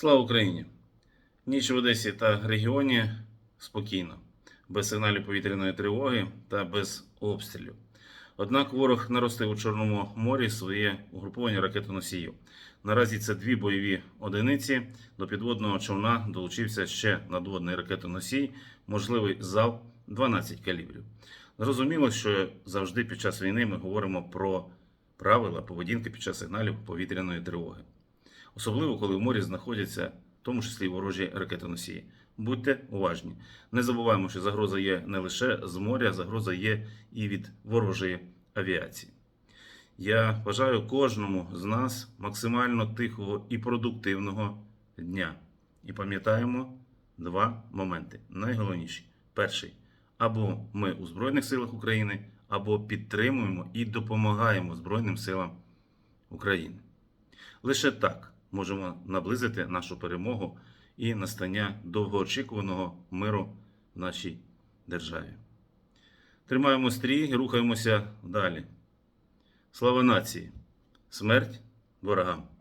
Слава Україні! Ніч в Одесі та регіоні спокійно, без сигналів повітряної тривоги та без обстрілів. Однак ворог наростив у Чорному морі своє угруповання ракетоносіїв. Наразі це дві бойові одиниці. До підводного човна долучився ще надводний ракетоносій, можливий залп 12 калібрів. Зрозуміло, що завжди під час війни ми говоримо про правила поведінки під час сигналів повітряної тривоги. Особливо, коли в морі знаходяться в тому числі ворожі ракетоносії. Будьте уважні. Не забуваємо, що загроза є не лише з моря, загроза є і від ворожої авіації. Я бажаю кожному з нас максимально тихого і продуктивного дня. І пам'ятаємо два моменти. Найголовніші. Перший або ми у Збройних силах України, або підтримуємо і допомагаємо Збройним силам України. Лише так можемо наблизити нашу перемогу і настання довгоочікуваного миру в нашій державі. Тримаємо стрій і рухаємося далі. Слава нації! Смерть ворогам!